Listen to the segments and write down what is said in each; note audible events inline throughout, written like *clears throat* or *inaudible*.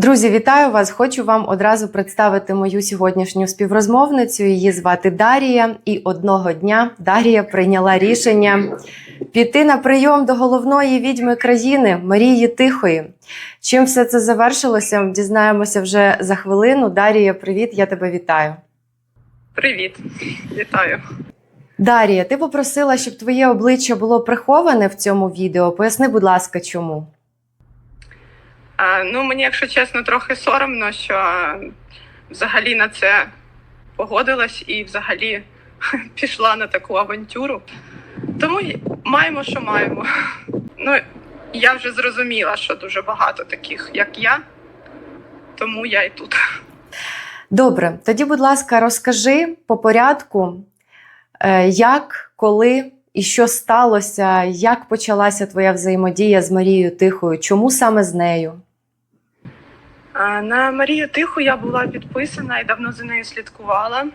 Друзі, вітаю вас! Хочу вам одразу представити мою сьогоднішню співрозмовницю. Її звати Дарія. І одного дня Дарія прийняла рішення піти на прийом до головної відьми країни Марії Тихої. Чим все це завершилося? Дізнаємося вже за хвилину. Дарія, привіт! Я тебе вітаю. Привіт, вітаю. Дарія, ти попросила, щоб твоє обличчя було приховане в цьому відео. Поясни, будь ласка, чому? Ну, мені, якщо чесно, трохи соромно, що взагалі на це погодилась і взагалі *laughs* пішла на таку авантюру. Тому маємо, що маємо. *laughs* Ну, я вже зрозуміла, що дуже багато таких, як я, тому я і тут. *laughs* Добре, тоді, будь ласка, розкажи по порядку, е, як, коли і що сталося, як почалася твоя взаємодія з Марією Тихою, чому саме з нею? На Марію Тиху я була підписана і давно за нею слідкувала.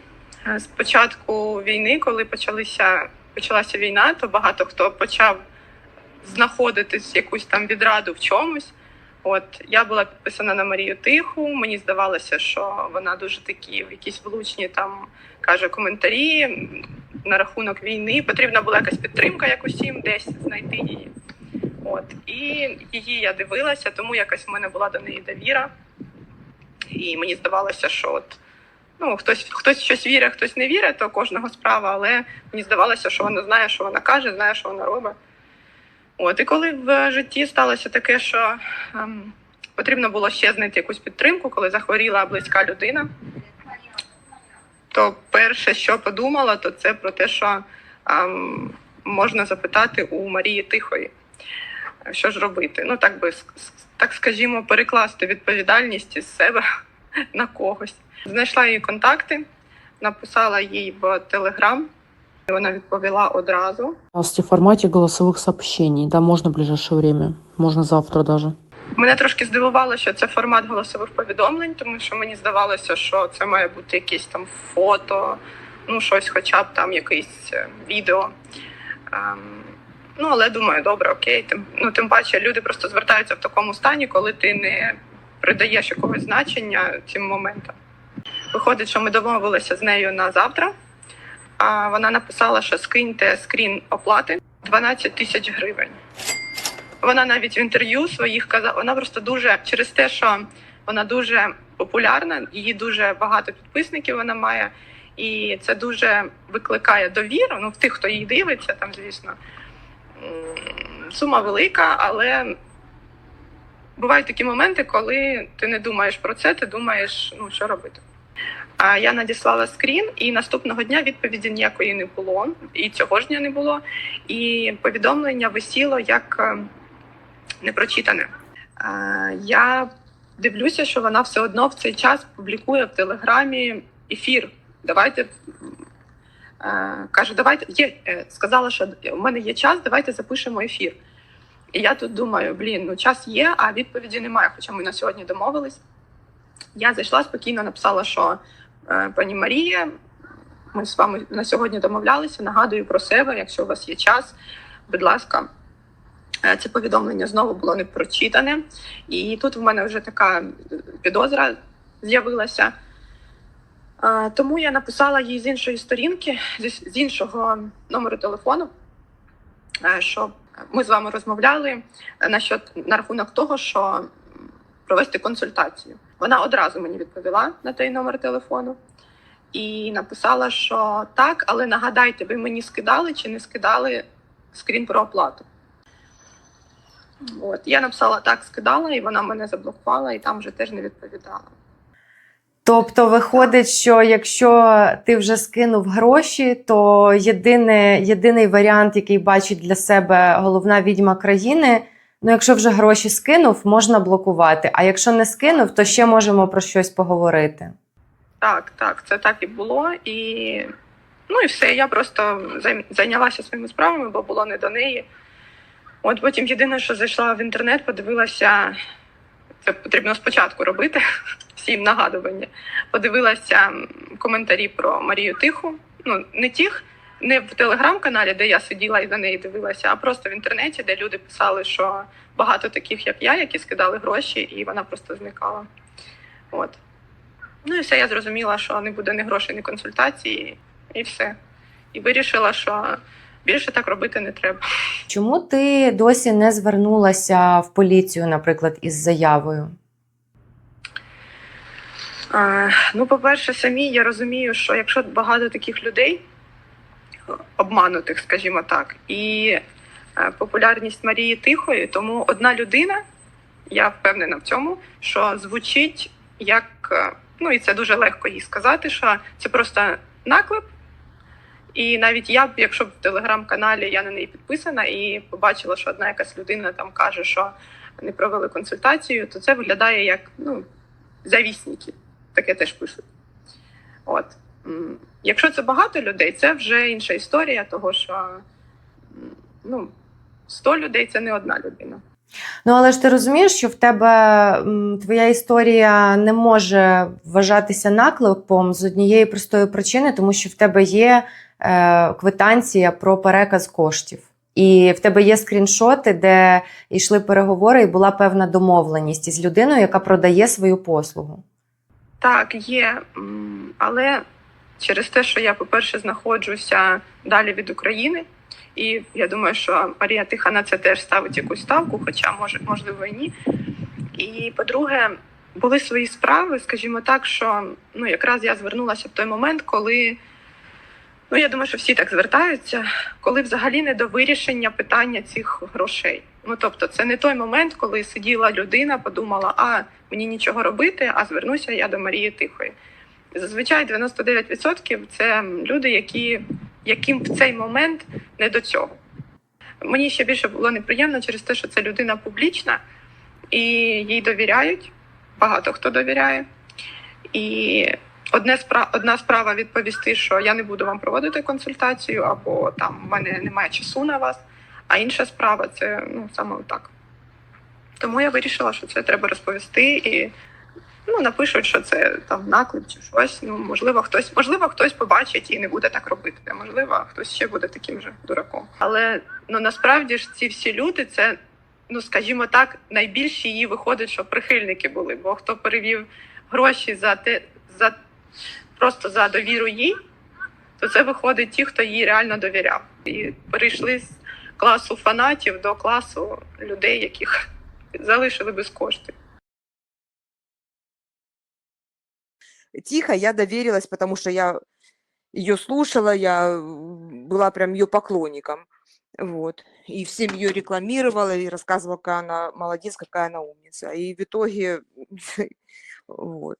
Е, З початку війни, коли почалися, почалася війна, то багато хто почав знаходитись якусь там відраду в чомусь. От я була підписана на Марію Тиху. Мені здавалося, що вона дуже такі в якісь влучні там каже коментарі на рахунок війни. Потрібна була якась підтримка, як усім десь знайти її. От і її я дивилася, тому якась в мене була до неї довіра. І мені здавалося, що от ну хтось хтось щось вірить, хтось не вірить, то кожного справа. Але мені здавалося, що вона знає, що вона каже, знає, що вона робить. От і коли в житті сталося таке, що ем, потрібно було ще знайти якусь підтримку, коли захворіла близька людина, то перше, що подумала, то це про те, що ем, можна запитати у Марії Тихої, що ж робити. Ну так би так скажімо, перекласти відповідальність із себе *laughs* на когось. Знайшла її контакти, написала їй в Телеграм. і Вона відповіла одразу. Пожалуйста, в формате голосовых сообщений. Да, можно в ближайшее время. Можно завтра даже. Мене трошки здивувало, що це формат голосових повідомлень, тому що мені здавалося, що це має бути якесь там фото, ну щось, хоча б там якесь е, відео. Ем, ну, але думаю, добре, окей. Тим, ну, тим паче, люди просто звертаються в такому стані, коли ти не придаєш якогось значення цим моментам. Виходить, що ми домовилися з нею на завтра. А вона написала, що скиньте скрін оплати 12 тисяч гривень. Вона навіть в інтерв'ю своїх казала, вона просто дуже через те, що вона дуже популярна, її дуже багато підписників вона має, і це дуже викликає довіру. Ну, в тих, хто її дивиться, там, звісно, сума велика, але бувають такі моменти, коли ти не думаєш про це, ти думаєш, ну що робити. А я надіслала скрін, і наступного дня відповіді ніякої не було, і цього ж дня не було. І повідомлення висіло як е, непрочитане. Е, Я дивлюся, що вона все одно в цей час публікує в Телеграмі ефір. Давайте е, каже, давайте є, е, сказала, що у мене є час, давайте запишемо ефір. І я тут думаю, блін, ну час є, а відповіді немає. Хоча ми на сьогодні домовились. Я зайшла спокійно, написала, що е, пані Марія, ми з вами на сьогодні домовлялися. Нагадую про себе, якщо у вас є час, будь ласка, Це повідомлення знову було не прочитане, і тут в мене вже така підозра з'явилася. Е, Тому я написала їй з іншої сторінки, з іншого номеру телефону, е, що ми з вами розмовляли на, що, на рахунок того, що провести консультацію. Вона одразу мені відповіла на той номер телефону і написала, що так, але нагадайте, ви мені скидали чи не скидали скрін про оплату. От я написала так, скидала, і вона мене заблокувала, і там вже теж не відповідала. Тобто, виходить, що якщо ти вже скинув гроші, то єдине, єдиний варіант, який бачить для себе головна відьма країни, ну якщо вже гроші скинув, можна блокувати. А якщо не скинув, то ще можемо про щось поговорити. Так, так, це так і було. І ну і все. Я просто зайнялася своїми справами, бо було не до неї. От потім єдине, що зайшла в інтернет, подивилася, це потрібно спочатку робити, *laughs* всім нагадування. Подивилася коментарі про Марію Тиху. Ну, не тих, не в телеграм-каналі, де я сиділа і за неї дивилася, а просто в інтернеті, де люди писали, що багато таких, як я, які скидали гроші, і вона просто зникала. От. Ну і все, я зрозуміла, що не буде ні грошей, ні консультації, і все. І вирішила, що більше так робити не треба. Чому ти досі не звернулася в поліцію, наприклад, із заявою? А, ну, по-перше, самі я розумію, що якщо багато таких людей, обманутих, скажімо так, і е, популярність Марії Тихої, тому одна людина, я впевнена в цьому, що звучить як, е, ну і це дуже легко їй сказати, що це просто наклеп. І навіть я б, якщо б в телеграм-каналі я на неї підписана і побачила, що одна якась людина там каже, що не провели консультацію, то це виглядає як ну, завісники таке теж пишуть. От. Якщо це багато людей, це вже інша історія, того що ну, 100 людей це не одна людина. Ну, але ж ти розумієш, що в тебе твоя історія не може вважатися наклепом з однієї простої причини, тому що в тебе є квитанція про переказ коштів. І в тебе є скріншоти, де йшли переговори, і була певна домовленість із людиною, яка продає свою послугу. Так, є, але через те, що я, по-перше, знаходжуся далі від України, і я думаю, що Марія Тиха на це теж ставить якусь ставку, хоча може, можливо і ні. І по-друге, були свої справи, скажімо так, що ну, якраз я звернулася в той момент, коли ну я думаю, що всі так звертаються, коли взагалі не до вирішення питання цих грошей. Ну тобто, це не той момент, коли сиділа людина, подумала, а мені нічого робити, а звернуся я до Марії Тихої. Зазвичай 99% це люди, які, яким в цей момент не до цього. Мені ще більше було неприємно через те, що це людина публічна і їй довіряють. Багато хто довіряє. І одне спра... одна справа відповісти, що я не буду вам проводити консультацію, або там в мене немає часу на вас. А інша справа це ну саме так. Тому я вирішила, що це треба розповісти і ну, напишуть, що це там наклеп чи щось. Ну, можливо, хтось, можливо, хтось побачить і не буде так робити. А можливо, хтось ще буде таким же дураком. Але ну насправді ж ці всі люди, це, ну скажімо так, найбільші її виходить, що прихильники були. Бо хто перевів гроші за те, за просто за довіру їй, то це виходить ті, хто їй реально довіряв. І перейшли з класу фанатів до класу людей, яких *laughs* залишили без коштів. Тихо я доверилась, потому что я ее слушала, я м, была прям ее поклонником. Вот. И всем ее рекламировала и рассказывала, какая она молодец, какая она умница. И в итоге, *laughs* вот.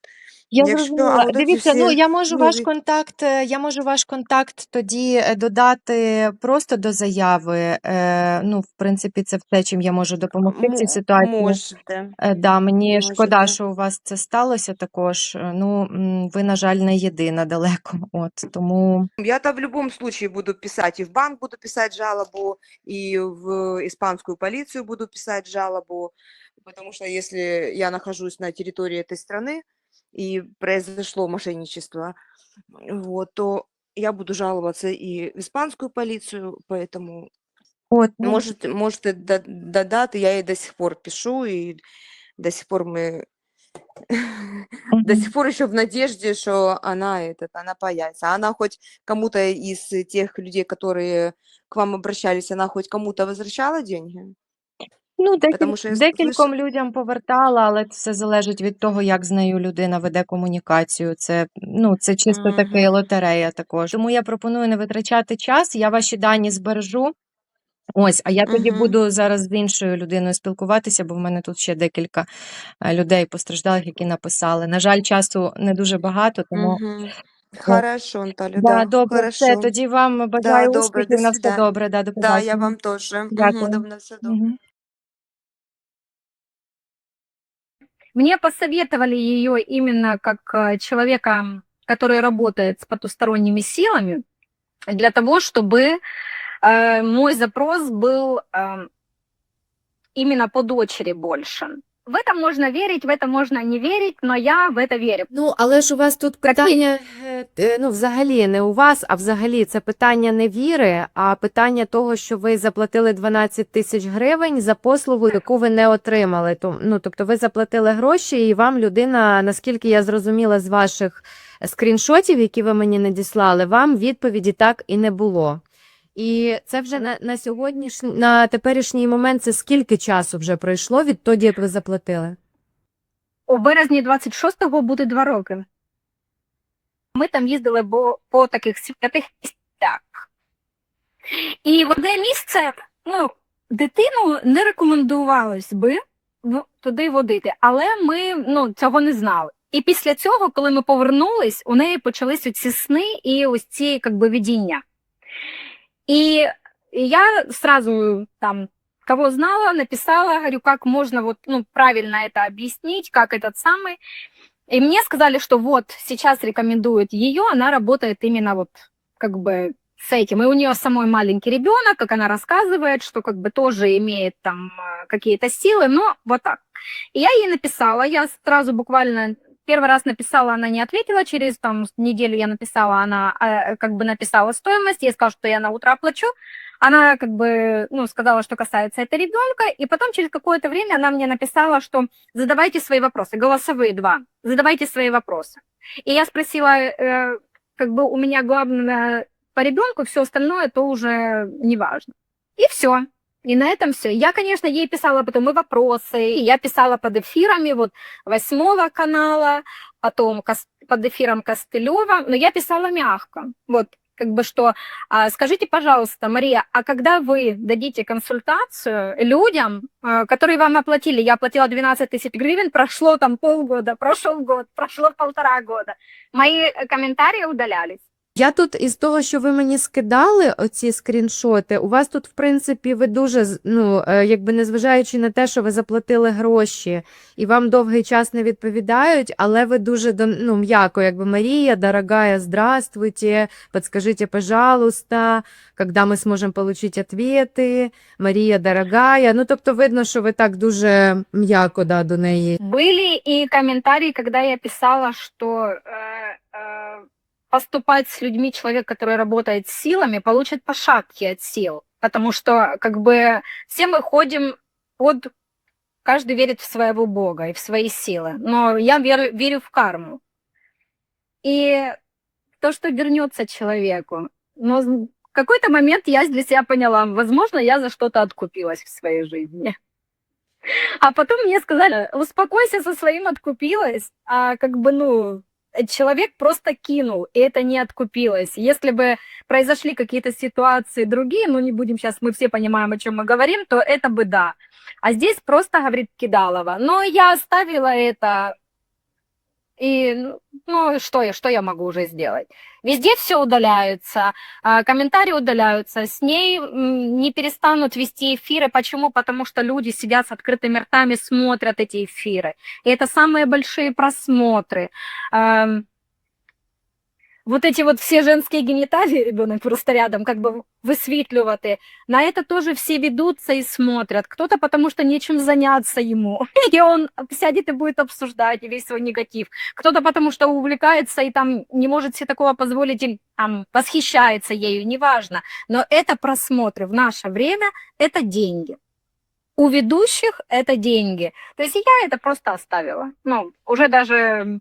Я Якщо, зрозуміла. а от Дивіться, ну я можу ваш нові- контакт, е, я можу ваш контакт тоді е, додати просто до заяви. Е, ну, в принципі, це все, чим я можу допомогти в цій М- ситуації. Можете. Е, Да, мені шкода, Можете. що у вас це сталося також. Е, Ну, м, ви, на жаль, не єдина далеко. *laughs* От тому Я-то в любом случае буду писать, и в банк буду писать жалобу, и в испанскую полицию буду писать жалобу, потому что если я нахожусь на территории этой страны и произошло мошенничество, вот, то я буду жаловаться и в испанскую полицию, поэтому от ну, может, может и до, до даты я ей до сих пор пишу, и до сих пор мы *laughs* до сих пор еще в надежде, что она этот, она появится. Она хоть кому-то из тех людей, которые к вам обращались, она хоть кому-то возвращала деньги? Ну, декіль... Потому що я декільком людям повертала, але все залежить від того, як з нею людина веде комунікацію. Це ну це чисто таки лотерея також. Тому я пропоную не витрачати час. Я ваші дані збережу. Ось, а я тоді буду зараз з іншою людиною спілкуватися, бо в мене тут ще декілька е, людей постраждалих, які написали. На жаль, часу не дуже багато, тому Мгм. Хорошо, Наталья, да, да, добре, все. хорошо. Тоді вам Да, бажаю добре, успіхів. На все добре. Да, до Да, я побачення. вам тоже. Мгм, Дякую. да, на все добре. Мгм. Мне посоветовали ее именно как э, человека, который работает с потусторонними силами, для того, чтобы э, мой запрос был э, именно по дочери больше. в это можно верить, в это можно не верить, но я в это верю. Ну, але ж у вас тут питання, е, е, ну, взагалі не у вас, а взагалі це питання не віри, а питання того, що ви заплатили 12 тисяч гривень за послугу, яку ви не отримали. То- Ну, тобто ви заплатили гроші, і вам людина, наскільки я зрозуміла з ваших скріншотів, які ви мені надіслали, вам відповіді так і не було. І це вже на, на сьогоднішній, на теперішній момент це скільки часу вже пройшло відтоді, як ви заплатили? У березні 26-го буде два роки. Ми там їздили бо, по таких святих місцях. І в одне місце, ну, дитину не рекомендувалось би в- туди водити, але ми ну, цього не знали. І після цього, коли ми повернулись, у неї почались ці сни і ось ці как би, видіння. І я сразу там кого знала, написала, говорю, как можно вот, ну, правильно это объяснить, как этот самый. И мне сказали, что вот сейчас рекомендуют ее, она работает именно вот как бы с этим. И у нее самой маленький ребенок, как она рассказывает, что как бы тоже имеет там э, какие-то силы, но вот так. И я ей написала, я сразу буквально первый раз написала, она не ответила, через там неделю я написала, она э, как бы написала стоимость, я сказала, что я на утро оплачу, она как бы, ну, сказала, что касается это ребенка, и потом через какое-то время она мне написала, что задавайте свои вопросы, голосовые два, задавайте свои вопросы. И я спросила, э, как бы у меня главное по ребенку, все остальное то уже не важно. И все. И на этом все. Я, конечно, ей писала потом и вопросы, и я писала под эфирами вот восьмого канала, потом под эфиром Костылева, но я писала мягко. Вот, как бы что, а, скажите, пожалуйста, Мария, а когда вы дадите консультацию людям, а, которые вам оплатили, я оплатила 12 тысяч гривен, прошло там полгода, прошел год, прошло полтора года, мои э, комментарии удалялись. Я тут із того, що ви мені скидали, оці скріншоти, у вас тут, в принципі, ви дуже, з- ну, е, якби незважаючи на те, що ви заплатили гроші і вам довгий час не відповідають, але ви дуже дон- ну, м'яко, якби Марія, дорогая, здравствуйте, подскажите, пожалуйста, когда ми зможемо получить ответи, Марія, дорогая. Ну, тобто видно, що ви так дуже м'яко да, до неї. Были и комментарии, когда я писала, что э, э, поступать с людьми человек, который работает с силами, получит по шапке от сил. Потому что как бы все мы ходим под... Каждый верит в своего бога и в свои силы. Но я верю, верю в карму. И то, что вернется человеку. Но в какой-то момент я для себя поняла, возможно, я за что-то откупилась в своей жизни. А потом мне сказали, успокойся со своим откупилась, а как бы, ну, человек просто кинул, и это не откупилось. Если бы произошли какие-то ситуации другие, ну, не будем сейчас, мы все понимаем, о чем мы говорим, то это бы да. А здесь просто, говорит Кидалова, но я оставила это, и, ну, ну, что я, что я могу уже сделать? Везде все удаляется, а, комментарии удаляются, с ней м, не перестанут вести эфиры. Почему? Потому что люди сидят с открытыми ртами, смотрят эти эфиры. И это самые большие просмотры. Вот эти вот все женские гениталии, ребенок просто рядом, как бы высветлювати. На это тоже все ведутся и смотрят. Кто-то потому что нечем заняться ему, *laughs* и он сядет и будет обсуждать весь свой негатив. Кто-то потому что увлекается и там не может себе такого позволить, или там восхищается ею, неважно. Но это просмотры в наше время, это деньги. У ведущих это деньги. То есть я это просто оставила. Ну, уже даже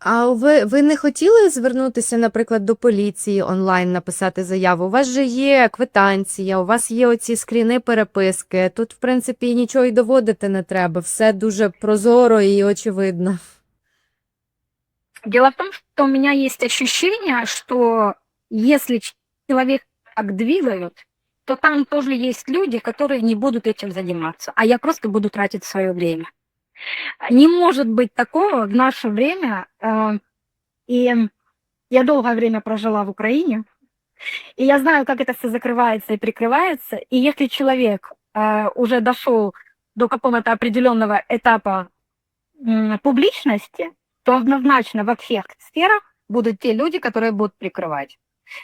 А ви, ви не хотіли звернутися, наприклад, до поліції онлайн написати заяву? У вас же є квитанція, у вас є оці скріни переписки. Тут, в принципі, нічого й доводити не треба. Все дуже прозоро і очевидно. Дело в том, что у меня есть ощущение, что если человек так двигают, то там тоже есть люди, которые не будут этим заниматься, а я просто буду тратить свое время. Не может быть такого в наше время. э, И я долгое время прожила в Украине, и я знаю, как это все закрывается и прикрывается. И если человек э, уже дошел до какого-то определенного этапа публичности, то однозначно во всех сферах будут те люди, которые будут прикрывать.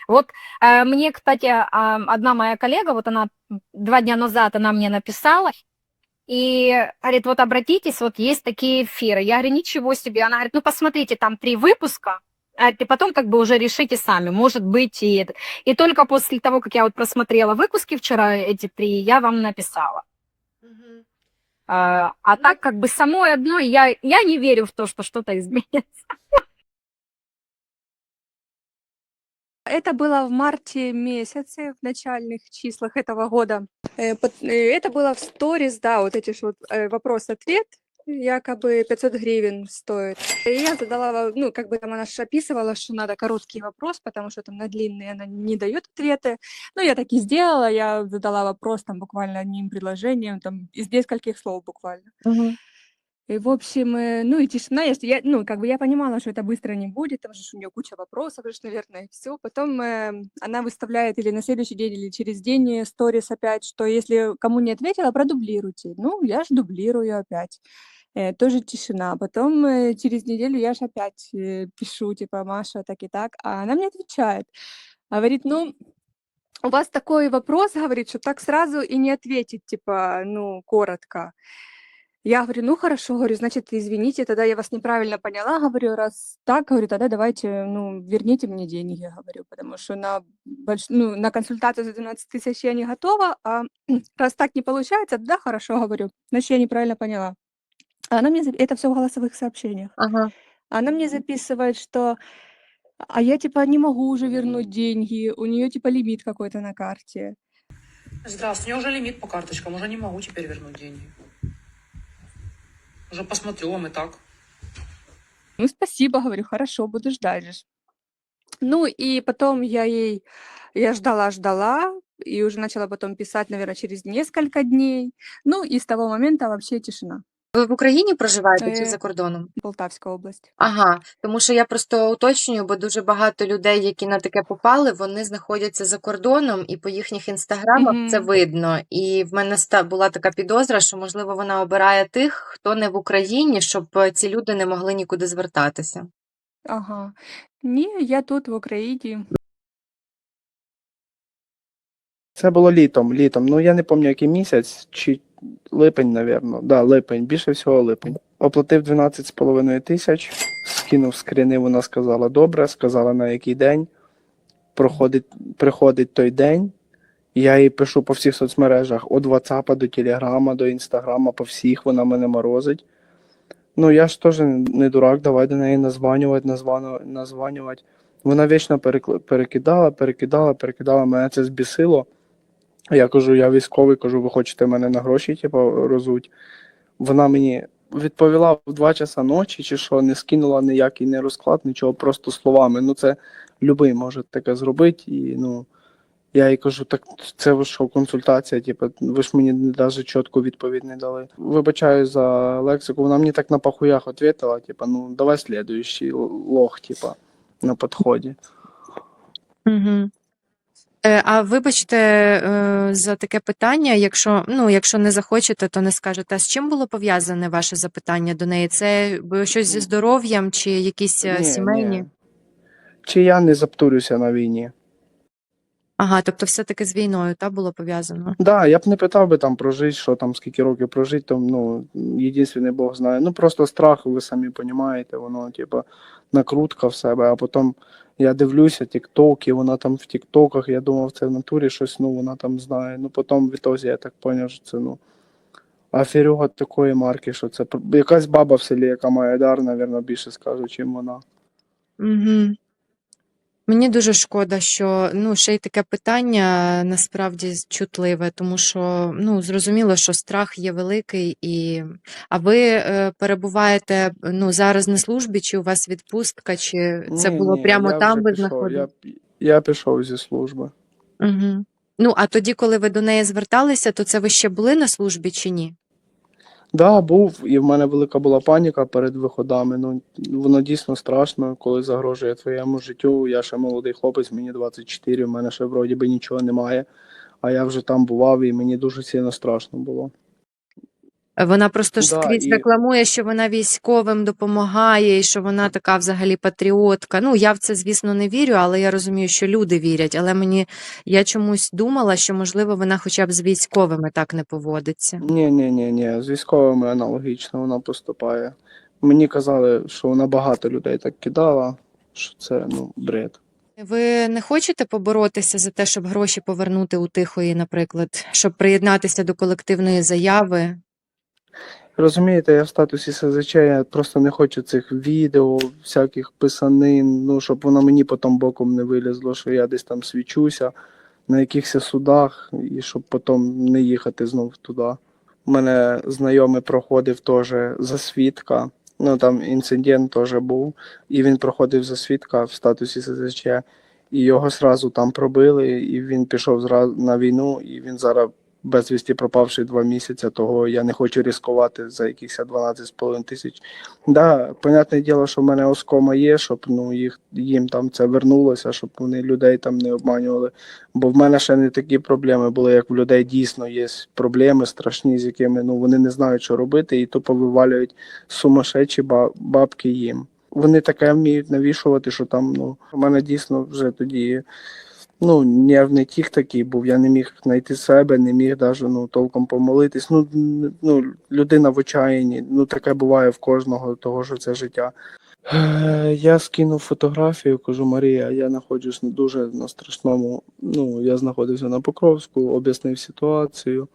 Вот э, мне, кстати, а, одна моя коллега, вот она два дня назад она мне написала, И говорит, вот обратитесь, вот есть такие эфиры. Я говорю, ничего себе. Она говорит, ну посмотрите, там три выпуска, а и потом как бы уже решите сами, может быть и это. И только после того, как я вот просмотрела выпуски вчера, эти три, я вам написала. А, а так как бы самой одной я, я не верю в то, что что-то *laughs* изменится. Это было в марте месяце, в начальных числах этого года. Э, э, Это было в сторис, да, вот эти ж вот э, вопрос-ответ, якобы 500 гривен стоит. И я задала, ну, как бы там она ж описывала, что надо короткий вопрос, потому что там на длинные она не дает ответы. Ну, я так и сделала, я задала вопрос там буквально одним предложением, там из нескольких слов буквально. И, в общем, э, ну и тишина, если я, ну, как бы я понимала, что это быстро не будет, там же у нее куча вопросов, же, ж, наверное, и все. Потом э, она выставляет или на следующий день, или через день э, сторис опять, что если кому не ответила, продублируйте. Ну, я ж дублирую опять. Э, тоже тишина. Потом э, через неделю я ж опять э, пишу, типа, Маша, так и так, а она мне отвечает. Говорит, ну, у вас такой вопрос, *laughs* говорит, что так сразу и не ответить, типа, ну, коротко. Я говорю, ну хорошо, говорю, значит, извините, тогда я вас неправильно поняла, говорю, раз так, говорю, тогда давайте, ну, верните мне деньги, говорю, потому что на, больш... ну, на консультацию за 12 тысяч я не готова, а *clears throat* раз так не получается, да, хорошо, говорю, значит, я неправильно поняла. Она мне, это все в голосовых сообщениях. Ага. Она мне записывает, что а я типа не могу уже вернуть деньги, у нее типа лимит какой-то на карте. Здравствуйте, у меня уже лимит по карточкам, уже не могу теперь вернуть деньги. Уже посмотрю вам и так. Ну, спасибо, говорю, хорошо, буду ждать же. ж». Ну, и потом я ей, я ждала, ждала, и уже начала потом писать, наверное, через несколько дней. Ну, и с того момента вообще тишина. Ви в Україні проживаєте чи Е, за кордоном? Полтавская область. Ага, тому що я просто уточнюю, бо дуже багато людей, які на таке попали, вони знаходяться за кордоном, і по їхніх інстаграмах це Мгм. видно. І в мене ста була така підозра, що можливо вона обирає тих, хто не в Україні, щоб е, ці люди не могли нікуди звертатися. Ага. Ні, я тут в Україні. Це було літом, літом. Ну я не пам'ятаю, який місяць, чи липень, напевно. Да, липень, більше всього липень. Оплатив 12,5 тисяч, скинув скріни, вона сказала добре, сказала на який день. Проходить, приходить той день. Я їй пишу по всіх соцмережах, від WhatsApp до Телеграма, до Інстаграма, по всіх вона мене морозить. Ну, я ж теж не дурак, давай до неї названювати, названювати. Вона вічно перекидала, перекидала, перекидала, мене це збісило. Я кажу, я військовий, кажу, ви хочете мене на гроші, типу, розуть. Вона мені відповіла в 2 часа ночі, чи що, не скинула ніякий не розклад, нічого, просто словами. Ну, це любий може таке зробити. І, ну, я їй кажу, так це ви що, консультація, типу, ви ж мені навіть чітку відповідь не дали. Вибачаю за лексику, вона мені так на пахуях відповіла, типу, ну, давай слідуючий лох, типу, на підході. Угу. Е, А вибачте е, за таке питання, якщо, ну, якщо не захочете, то не скажете. А з чим було пов'язане ваше запитання до неї? Це щось зі здоров'ям чи якісь е, Ні, сімейні? ні. Чи я не заптурюся на війні? Ага, тобто все-таки з війною та було пов'язано. Да, я б не питав би там прожити, що там, скільки років прожити, там, ну, єдиний Бог знає. Ну, просто страх, ви самі розумієте, воно, типу, накрутка в себе, а потім я дивлюся тіктоки, вона там в тіктоках, я думав, це в натурі щось, ну, вона там знає. Ну, потім в ітозі я так зрозумів, що це, ну, А Фірюга такої марки, що це якась баба в селі, яка має дар, мабуть, більше скажу, чим вона. Угу. Мені дуже шкода, що ну, ще й таке питання насправді чутливе, тому що ну, зрозуміло, що страх є великий, і... а ви е, перебуваєте ну, зараз на службі, чи у вас відпустка, чи це Ні, було ні, прямо я там, вже ви пішов, знаходились? Я, я пішов зі служби. Угу. Ну, а тоді, коли ви до неї зверталися, то це ви ще були на службі чи ні? Да, був, і в мене велика була паніка перед виходами. Ну, воно дійсно страшно, коли загрожує твоєму життю. Я ще молодий хлопець, мені 24, в мене ще вроді би нічого немає. А я вже там бував, і мені дуже сильно страшно було. Вона просто ж Да, скрізь і- рекламує, що вона військовим допомагає, і що вона така взагалі патріотка. Ну, я в це, звісно, не вірю, але я розумію, що люди вірять. Але мені я чомусь думала, що можливо вона хоча б з військовими так не поводиться. Ні, ні, ні, ні. З військовими аналогічно вона поступає. Мені казали, що вона багато людей так кидала, що це ну бред. Ви не хочете поборотися за те, щоб гроші повернути у тихої, наприклад, щоб приєднатися до колективної заяви? Розумієте, я в статусі СЗЧ, я просто не хочу цих відео, всяких писанин, ну щоб воно мені потім боком не вилізло, що я десь там свічуся на якихось судах, і щоб потім не їхати знов туди. У мене знайомий проходив теж за свідка. Ну там інцидент теж був, і він проходив за свідка в статусі СЗЧ, і його зразу там пробили, і він пішов зразу на війну, і він зараз безвісті пропавший два місяці, того я не хочу ризикувати за якихось 12,5 тисяч. Да, понятне діло, що в мене оскома є, щоб ну, їх, їм там це вернулося, щоб вони людей там не обманювали. Бо в мене ще не такі проблеми були, як в людей дійсно є проблеми страшні, з якими ну, вони не знають, що робити, і тупо вивалюють сумасшедші бабки їм. Вони таке вміють навішувати, що там, ну, у мене дійсно вже тоді ну, нервний тік такий був. Я не міг знайти себе, не міг навіть ну, толком помолитись. Ну, ну, людина в отчаянні. Ну, таке буває в кожного, того що це життя. Е, Я скинув фотографію, кажу, Марія, я знаходжусь на- дуже на страшному. Ну, я знаходився на Покровську, об'яснив ситуацію.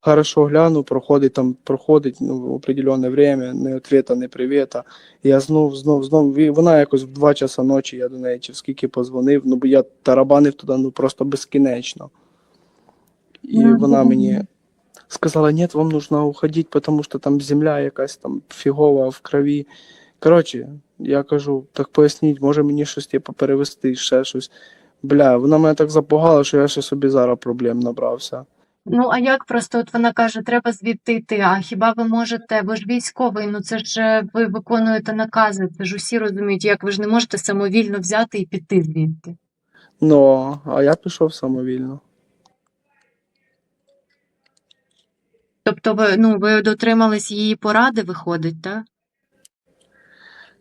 Хорошо гляну, проходить там, проходить ну, в определенне время, ні ответа, ні привіта. Я знов, знов, знов. І вона якось в 2 часа ночі я до неї чи скільки позвонив, ну бо я тарабанив туди ну просто безкінечно. І Ну, вона мені сказала, нет, вам нужно уходить, потому що там земля якась там фігова в крові. Коротше, я кажу, так поясніть, може мені щось типу, перевести, ще щось. Бля, вона мене так запугала, що я ще собі зараз проблем набрався. Ну, а як просто от вона каже, треба звідти йти, а хіба ви можете, ви ж військовий, ну це ж е, ви виконуєте накази, це ж усі розуміють, як ви ж не можете самовільно взяти і піти звідти. Ну, а я пішов самовільно. Тобто ви, ну, ви дотримались її поради, виходить, так?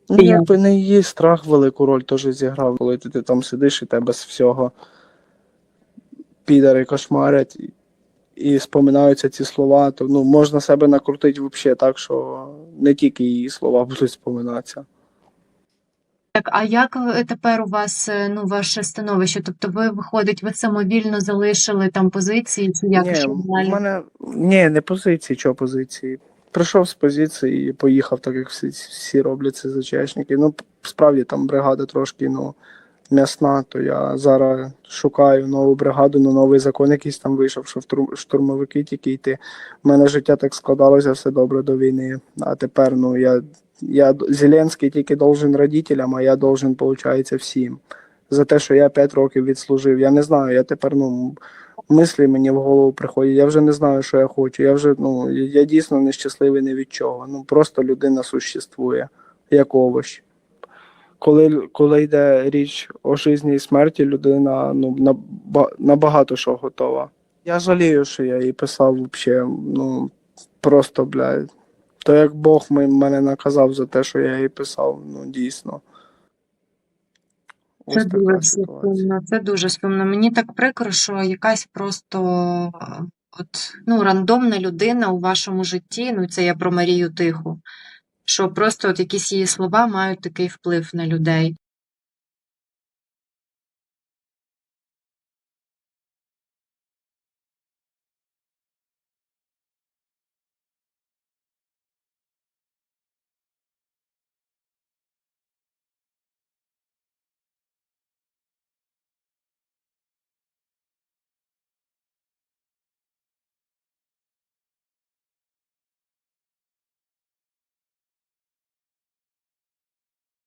Ну, Я- якби не її страх велику роль теж зіграв, коли ти, ти там сидиш і тебе з всього підари кошмарять і, і споминаються ці слова, то ну, можна себе накрутити взагалі так, що не тільки її слова *laughs* будуть споминатися. Так, а як тепер у вас е, ну, ваше становище? Тобто ви, виходить, ви самовільно залишили там позиції, чи як ні, що в мене ні, не позиції, чого позиції. Прийшов з позиції і поїхав, так як всі, всі роблять це зачечники. Ну, справді там бригада трошки ну, м'ясна, то я зараз шукаю нову бригаду, ну новий закон якийсь там вийшов, що втрур- штурмовики тільки йти. У мене життя так складалося все добре до війни. А тепер ну я, я Зеленський тільки должен родителям, а я должен, виходить, всім. За те, що я 5 років відслужив. Я не знаю, я тепер ну. Мислі мені в голову приходять. Я вже не знаю, що я хочу. Я вже ну я дійсно нещасливий не від чого. Ну просто людина существує, як овощ. Коли, коли йде річ о житті і смерті, людина ну, на, багато що готова. Я жалію, що я їй писав взагалі, ну просто, блядь. То як Бог мене наказав за те, що я їй писав, ну дійсно. Це Ось дуже сумно. Це дуже сумно. Мені так прикро, що якась просто от, ну, рандомна людина у вашому житті, ну це я про Марію Тиху, що просто от якісь її слова мають такий вплив на людей.